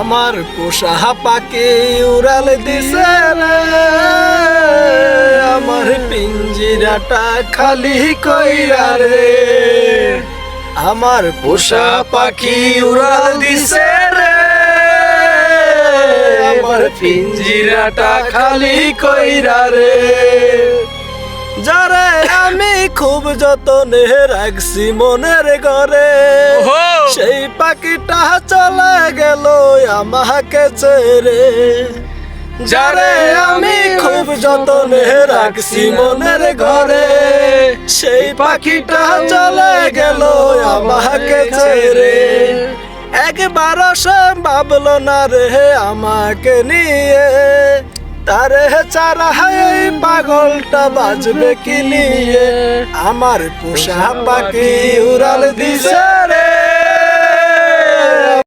আমার পোষা পাকে উড়াল দিছে আমার পিঞ্জিরাটা খালি কইরা রে। আমার পোষা পাখি উড়াল দিছে আমার পিঞ্জিরাটা খালি কইরা রে। যারে আমি খুব যতনে রাখছি মনের ঘরে! সেই পাখিটা চলে গেল আমাকে ছেড়ে। যারে আমি খুব যতনে রাখছি মনের ঘরে, সেই পাখিটা চলে গেল আমাকে ছেড়ে। একবার সে ভাবলো, না রে, আমাকে নিয়ে। তারে চারা এই পাগলটা বাজবে কি নিয়ে? আমার পোষা পাখি উড়াল দিছে রে।